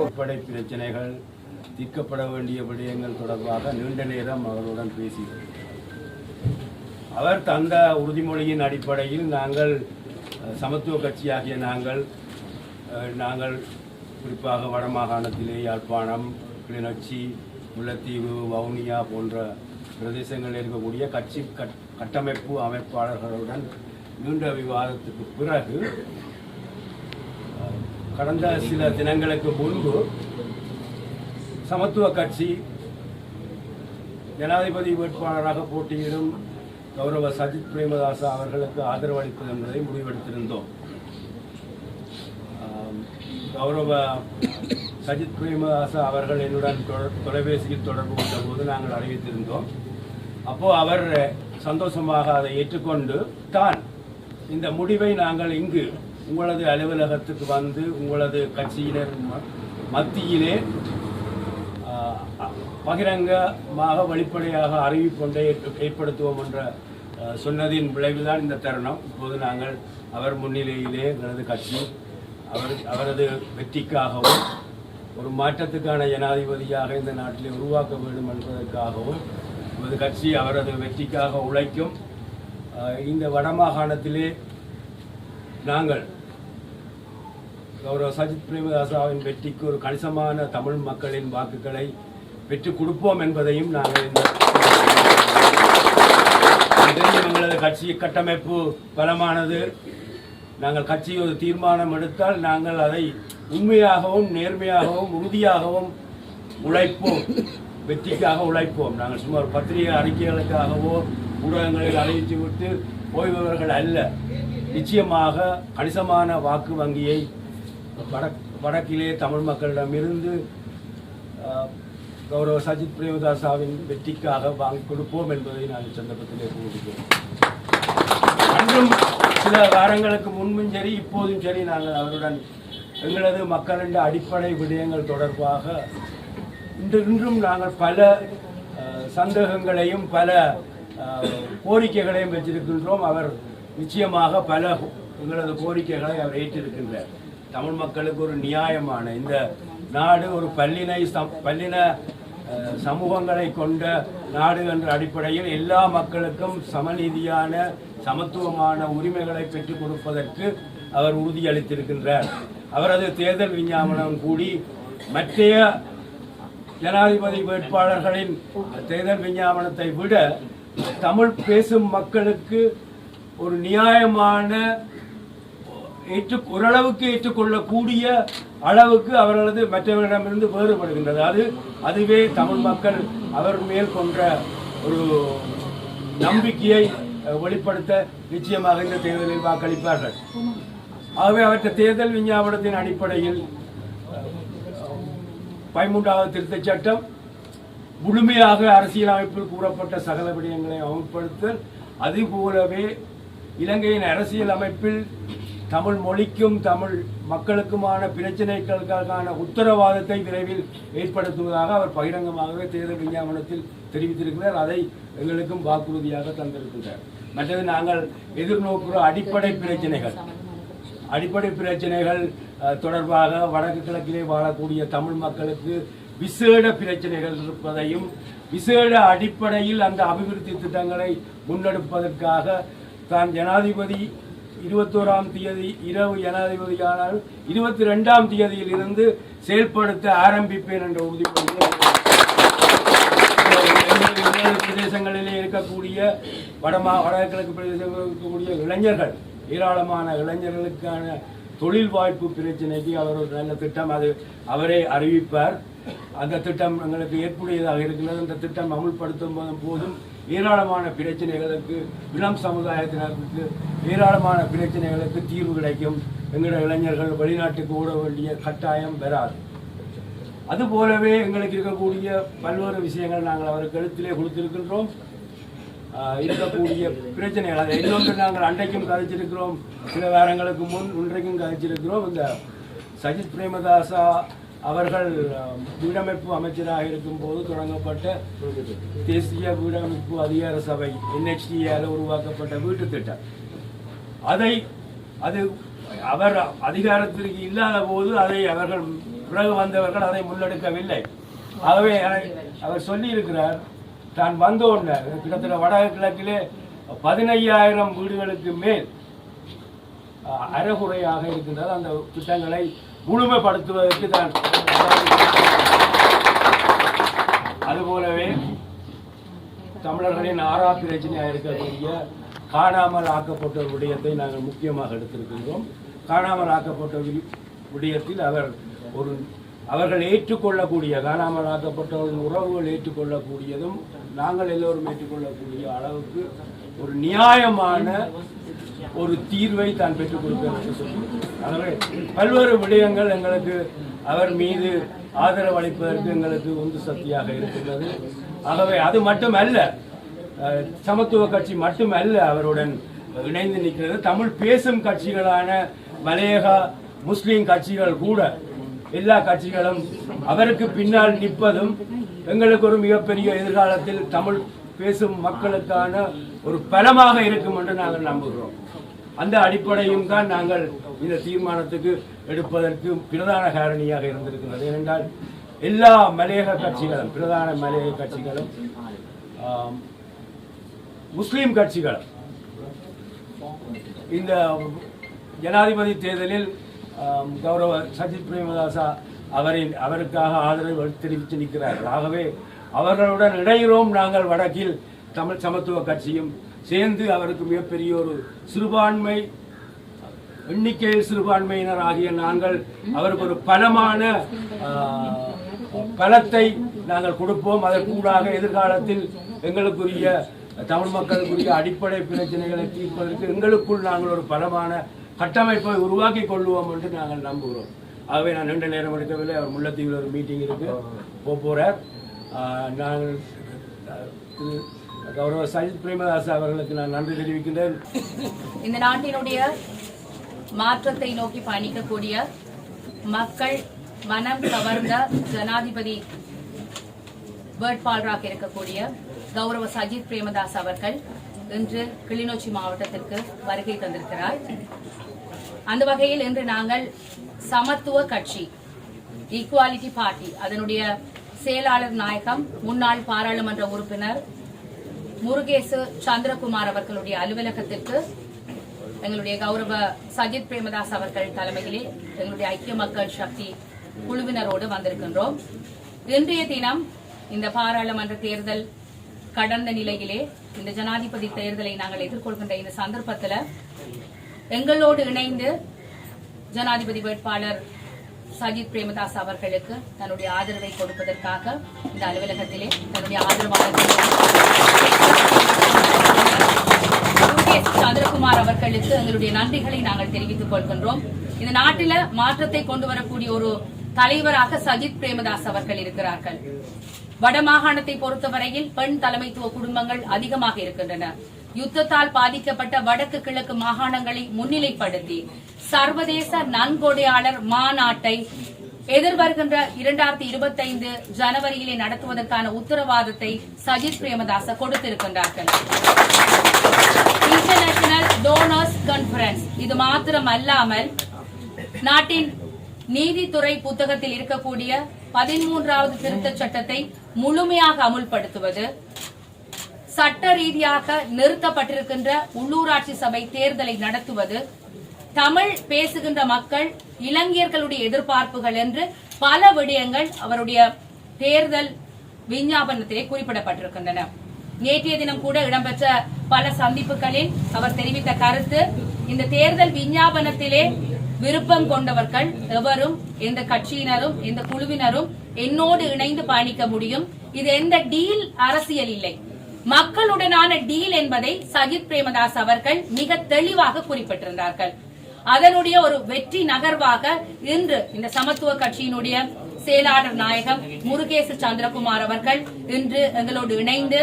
உட்படை பிரச்சனைகள் தீர்க்கப்பட வேண்டிய விடயங்கள் தொடர்பாக நீண்ட நேரம் அவருடன் பேசினோம். அவர் தந்த உறுதிமொழியின் அடிப்படையில் நாங்கள் சமத்துவ கட்சியாகிய நாங்கள் நாங்கள் குறிப்பாக வடமாகாணத்திலே யாழ்ப்பாணம் கிளிநொச்சி முல்லைத்தீவு வவுனியா போன்ற பிரதேசங்களில் இருக்கக்கூடிய கட்சி கட்- கட்டமைப்பு அமைப்பாளர்களுடன் நீண்ட விவாதத்துக்கு பிறகு கடந்த சில தினங்களுக்கு முன்பு சமத்துவ கட்சி ஜனாதிபதி வேட்பாளராக போட்டியிடும் கௌரவ சஜித் பிரேமதாசா அவர்களுக்கு ஆதரவு அளிப்பது என்பதை முடிவெடுத்திருந்தோம். கௌரவ சஜித் பிரேமதாசா அவர்கள் என்னுடன் தொ- தொலைபேசியில் தொடர்பு கொண்ட போது நாங்கள் அறிவித்திருந்தோம். அப்போது அவர் சந்தோஷமாக அதை ஏற்றுக்கொண்டு தான் இந்த முடிவை நாங்கள் இங்கு உங்களது அலுவலகத்துக்கு வந்து உங்களது கட்சியினர் ம- மத்தியிலே ஆஹ், பகிரங்கமாக வெளிப்படையாக அறிவிப்பொன்றை ஏற்ப- ஏற்படுத்துவோம் என்ற சொன்னதின் விளைவுதான் இந்த தருணம். இப்போது நாங்கள் அவர் முன்னிலையிலே எங்களது கட்சி அவர் அவரது வெற்றிக்காகவும் ஒரு மாற்றத்துக்கான ஜனாதிபதியாக இந்த நாட்டிலே உருவாக்க வேண்டும் என்பதற்காகவும் நமது கட்சி அவரது வெற்றிக்காக உழைக்கும். இந்த வடமாகாணத்திலே நாங்கள் கௌரவ சஜித் பிரேமதாசாவின் வெற்றிக்கு ஒரு கணிசமான தமிழ் மக்களின் வாக்குகளை பெற்றுக் கொடுப்போம் என்பதையும் நாங்கள் இந்த தெரியும் எங்களது கட்சி கட்டமைப்பு பலமானது. நாங்கள் கட்சி ஒரு தீர்மானம் எடுத்தால் நாங்கள் அதை உண்மையாகவும் நேர்மையாகவும் உறுதியாகவும் உழைப்போம். வெற்றிக்காக உழைப்போம். நாங்கள் சும்மா பத்திரிகை அறிக்கைகளுக்காகவோ ஊடகங்களில் அறிவித்து விட்டு போய்பவர்கள் அல்ல. நிச்சயமாக கணிசமான வாக்கு வங்கியை வடக் வடக்கிலே தமிழ் மக்களிடமிருந்து கௌரவ சஜித் பிரேமதாசாவின் வெற்றிக்காக வாங்கி கொடுப்போம் என்பதை நான் இந்த சந்தர்ப்பத்திலே கூறுகிறேன். அன்றும் சில வாரங்களுக்கு முன்பும் சரி இப்போதும் சரி நாங்கள் அவருடன் எங்களது மக்களின் அடிப்படை விடயங்கள் தொடர்பாக இன்று இன்றும் நாங்கள் பல அஹ், சந்தேகங்களையும் பல அஹ், கோரிக்கைகளையும் வச்சிருக்கின்றோம். அவர் நிச்சயமாக பல எங்களது கோரிக்கைகளை அவர் ஏற்றிருக்கின்றார். தமிழ் மக்களுக்கு ஒரு நியாயமான இந்த நாடு ஒரு பல்லினை சம் பல்லின சமூகங்களை கொண்ட நாடு என்ற அடிப்படையில் எல்லா மக்களுக்கும் சமநீதியான சமத்துவமான உரிமைகளை பெற்றுக் கொடுப்பதற்கு அவர் உறுதியளித்திருக்கின்றார். அவரது தேர்தல் விஞ்ஞாபனம் கூடி மற்றைய ஜனாதிபதி வேட்பாளர்களின் தேர்தல் விஞ்ஞாபனத்தை விட தமிழ் பேசும் மக்களுக்கு ஒரு நியாயமான ஏற்று ஓரளவுக்கு ஏற்றுக்கொள்ளக்கூடிய அளவுக்கு அவர்களது மற்றவர்களிடமிருந்து வேறுபடுகின்றது. அது அதுவே தமிழ் மக்கள் அவர் மேல் கொன்ற ஒரு நம்பிக்கையை வெளிப்படுத்த நிச்சயமாக இந்த தேர்தலில் வாக்களிப்பார்கள். ஆகவே அவற்றை தேர்தல் விஞ்ஞாபனத்தின் அடிப்படையில் பதிமூன்றாவது திருத்தச் சட்டம் முழுமையாக அரசியலமைப்பில் கூறப்பட்ட சகல விடயங்களை அமல்படுத்தல் அதுபோலவே இலங்கையின் அரசியல் அமைப்பில் தமிழ் மொழிக்கும் தமிழ் மக்களுக்குமான பிரச்சனைகளுக்கான உத்தரவாதத்தை விரைவில் ஏற்படுத்துவதாக அவர் பகிரங்கமாகவே தேர்தல் விஞ்ஞாபனத்தில் தெரிவித்திருக்கிறார். அதை எங்களுக்கும் வாக்குறுதியாக தந்திருக்கிறார் மற்றது நாங்கள் எதிர்நோக்குற அடிப்படை பிரச்சனைகள். அடிப்படை பிரச்சனைகள் அஹ், தொடர்பாக வடக்கு கிழக்கிலே வாழக்கூடிய தமிழ் மக்களுக்கு விசேட பிரச்சனைகள் இருப்பதையும் விசேட அடிப்படையில் அந்த அபிவிருத்தி திட்டங்களை முன்னெடுப்பதற்காக தான் ஜனாதிபதி இருபத்தோராம் தேதி இரவு ஜனாதிபதியானால் இருபத்தி ரெண்டாம் தேதியில் இருந்து செயல்படுத்த ஆரம்பிப்பேன் என்ற உறுதிமொழியை பிரதேசங்களிலே இருக்கக்கூடிய வடமா வடகிழக்கு பிரதேசங்களில் இருக்கக்கூடிய இளைஞர்கள் ஏராளமான இளைஞர்களுக்கான தொழில் வாய்ப்பு பிரச்சனைக்கு அவர் ஒரு நல்ல திட்டம் அது அவரே அறிவிப்பார். அந்த திட்டம் எங்களுக்கு ஏற்புடையதாக இருக்கிறது. அந்த திட்டம் அமுல்படுத்தும் போதும் போதும். ஏராளமான பிரச்சனைகளுக்கு இளம் சமுதாயத்தினருக்கு ஏராளமான பிரச்சனைகளுக்கு தீர்வு கிடைக்கும். எங்களோட இளைஞர்கள் வெளிநாட்டுக்கு ஓட வேண்டிய கட்டாயம் வராது. அதுபோலவே எங்களுக்கு இருக்கக்கூடிய பல்வேறு விஷயங்கள் நாங்கள் அவருக்கு எழுத்திலே கொடுத்திருக்கின்றோம். இருக்கக்கூடிய பிரச்சனைகள் அதை இன்னொன்று நாங்கள் அன்றைக்கும் கதைச்சிருக்கிறோம். சில வாரங்களுக்கு முன் இன்றைக்கும் கதைச்சிருக்கிறோம். இந்த சஜித் பிரேமதாசா அவர்கள் வீடமைப்பு அமைச்சராக இருக்கும் போது தொடங்கப்பட்ட தேசிய வீடமைப்பு அதிகார சபை என்ஹெச்டியால் உருவாக்கப்பட்ட வீட்டு திட்டம். அதை அது அவர் அதிகாரத்திற்கு இல்லாத போது அதை அவர்கள் பிறகு வந்தவர்கள் அதை முன்னெடுக்கவில்லை. ஆகவே அவர் சொல்லியிருக்கிறார் தான் வந்த உடனே கிட்டத்தட்ட வடகிழக்கிலே கிழக்கிலே பதினையாயிரம் வீடுகளுக்கு மேல் அறகுறையாக இருக்கின்றது அந்த திட்டங்களை முழுமைப்படுத்துவதற்கு தான் அதுபோலவே தமிழர்களின் ஆறா பிரச்சனையாக இருக்கக்கூடிய காணாமல் ஆக்கப்பட்ட விடயத்தை நாங்கள் முக்கியமாக எடுத்திருக்கின்றோம். காணாமல் ஆக்கப்பட்ட விடயத்தில் அவர் ஒரு அவர்கள் ஏற்றுக்கொள்ளக்கூடிய காணாமல் ஆக்கப்பட்டவர்களின் உறவுகள் ஏற்றுக்கொள்ளக்கூடியதும் நாங்கள் எல்லோரும் ஏற்றுக்கொள்ளக்கூடிய அளவுக்கு ஒரு நியாயமான ஒரு தீர்வை தான் பெற்றுக் கொடுக்க என்று சொல்லி ஆகவே பல்வேறு விடயங்கள் எங்களுக்கு அவர் மீது ஆதரவு அளிப்பதற்கு எங்களுக்கு உந்து சக்தியாக இருக்கின்றது. ஆகவே அது மட்டுமல்ல சமத்துவ கட்சி மட்டுமல்ல அவருடன் இணைந்து நிற்கிறது. தமிழ் பேசும் கட்சிகளான மலையகா முஸ்லீம் கட்சிகள் கூட எல்லா கட்சிகளும் அவருக்கு பின்னால் நிற்பதும் எங்களுக்கு ஒரு மிகப்பெரிய எதிர்காலத்தில் தமிழ் பேசும் மக்களுக்கான ஒரு பலமாக இருக்கும் என்று நாங்கள் நம்புகிறோம். அந்த அடிப்படையும் தான் நாங்கள் இந்த தீர்மானத்துக்கு எடுப்பதற்கு பிரதான காரணியாக இருந்திருக்கிறது ஏனென்றால் எல்லா மலையக கட்சிகளும் பிரதான மலையக கட்சிகளும் முஸ்லீம் கட்சிகளும் இந்த ஜனாதிபதி தேர்தலில் கௌரவ சஜித் பிரேமதாசா அவரின் அவருக்காக ஆதரவு தெரிவித்து நிற்கிறார்கள். ஆகவே அவர்களுடன் இணைகிறோம் நாங்கள் வடக்கில் தமிழ் சமத்துவ கட்சியும் சேர்ந்து அவருக்கு மிகப்பெரிய ஒரு சிறுபான்மை எண்ணிக்கையில் சிறுபான்மையினர் ஆகிய நாங்கள் அவருக்கு ஒரு பலமான பலத்தை நாங்கள் கொடுப்போம். அதற்கூடாக எதிர்காலத்தில் எங்களுக்குரிய தமிழ் மக்களுக்குரிய அடிப்படை பிரச்சனைகளை தீர்ப்பதற்கு எங்களுக்குள் நாங்கள் ஒரு பலமான கட்டமைப்பை உருவாக்கி கொள்வோம் என்று நாங்கள் நம்புகிறோம். ஆகவே நான் நீண்ட நேரம் எடுக்கவில்லை. அவர் முல்லைத்தீவில் ஒரு மீட்டிங் இருக்கு. போக போகிறார் நாங்கள் கௌரவ சஜித் பிரேமதாஸ் அவர்களுக்கு நான் நன்றி தெரிவிக்கின்றேன். இந்த நாட்டினுடைய மாற்றத்தை நோக்கி பயணிக்கக்கூடிய மக்கள் மனம் கவர்ந்த ஜனாதிபதி வேட்பாளராக இருக்கக்கூடிய கௌரவ சஜித் பிரேமதாஸ் அவர்கள் இன்று கிளிநொச்சி மாவட்டத்திற்கு வருகை தந்திருக்கிறார். அந்த வகையில் இன்று நாங்கள் சமத்துவ கட்சி ஈக்குவாலிட்டி பார்ட்டி அதனுடைய செயலாளர் நாயகம் முன்னாள் பாராளுமன்ற உறுப்பினர் முருகேசு சந்திரகுமார் அவர்களுடைய அலுவலகத்திற்கு எங்களுடைய கௌரவ சஜித் பிரேமதாஸ் அவர்கள் தலைமையிலே எங்களுடைய ஐக்கிய மக்கள் சக்தி குழுவினரோடு வந்திருக்கின்றோம். இன்றைய தினம் இந்த பாராளுமன்ற தேர்தல் கடந்த நிலையிலே இந்த ஜனாதிபதி தேர்தலை நாங்கள் எதிர்கொள்கின்ற இந்த சந்தர்ப்பத்தில் எங்களோடு இணைந்து ஜனாதிபதி வேட்பாளர் சஜித் பிரேமதாஸ் அவர்களுக்கு தன்னுடைய ஆதரவை கொடுப்பதற்காக இந்த அலுவலகத்திலே தன்னுடைய ஆதரவாளர்கள் முருகேஷ் சந்திரகுமார் அவர்களுக்கு எங்களுடைய நன்றிகளை நாங்கள் தெரிவித்துக் கொள்கின்றோம். இந்த நாட்டில மாற்றத்தை கொண்டு வரக்கூடிய ஒரு தலைவராக சஜித் பிரேமதாஸ் அவர்கள் இருக்கிறார்கள். வடமாகாணத்தை பொறுத்தவரையில் பெண் தலைமைத்துவ குடும்பங்கள் அதிகமாக இருக்கின்றன. யுத்தத்தால் பாதிக்கப்பட்ட வடக்கு கிழக்கு மாகாணங்களை முன்னிலைப்படுத்தி சர்வதேச நன்கொடையாளர் மாநாட்டை எதிர்வருகின்ற இரண்டாயிரத்தி இருபத்தி ஐந்து ஜனவரியிலே நடத்துவதற்கான உத்தரவாதத்தை சஜித் பிரேமதாச கொடுத்திருக்கின்றார்கள். இன்டர்நேஷனல் டோனர்ஸ் கான்ஃபரன்ஸ் இது மாத்திரம் அல்லாமல் நாட்டின் நீதித்துறை புத்தகத்தில் இருக்கக்கூடிய பதிமூன்றாவது திருத்த சட்டத்தை முழுமையாக அமுல்படுத்துவது சட்ட ரீதியாக நிறுத்தப்பட்டிருக்கின்ற உள்ளூராட்சி சபை தேர்தலை நடத்துவது தமிழ் பேசுகின்ற மக்கள் இளைஞர்களுடைய எதிர்பார்ப்புகள் என்று பல விடயங்கள் அவருடைய தேர்தல் விஞ்ஞாபனத்திலே குறிப்பிடப்பட்டிருக்கின்றன. நேற்றைய தினம் கூட இடம்பெற்ற பல சந்திப்புகளில் அவர் தெரிவித்த கருத்து இந்த தேர்தல் விஞ்ஞாபனத்திலே விருப்பம் கொண்டவர்கள் எவரும் எந்த கட்சியினரும் எந்த குழுவினரும் என்னோடு இணைந்து பயணிக்க முடியும். இது எந்த டீல் அரசியல் இல்லை. மக்களுடனான டீல் என்பதை சஜித் பிரேமதாஸ் அவர்கள் மிக தெளிவாக குறிப்பிட்டிருந்தார்கள். அதனுடைய ஒரு வெற்றி நகர்வாக இன்று இந்த சமத்துவ கட்சியினுடைய செயலாளர் நாயகம் முருகேசு சந்திரகுமார் அவர்கள் இன்று எங்களோடு இணைந்து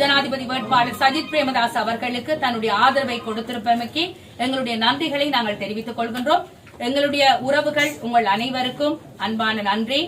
ஜனாதிபதி வேட்பாளர் சஜித் பிரேமதாஸ் அவர்களுக்கு தன்னுடைய ஆதரவை கொடுத்திருப்பமைக்கு எங்களுடைய நன்றிகளை நாங்கள் தெரிவித்துக் கொள்கின்றோம். எங்களுடைய உறவுகள் உங்கள் அனைவருக்கும் அன்பான நன்றி.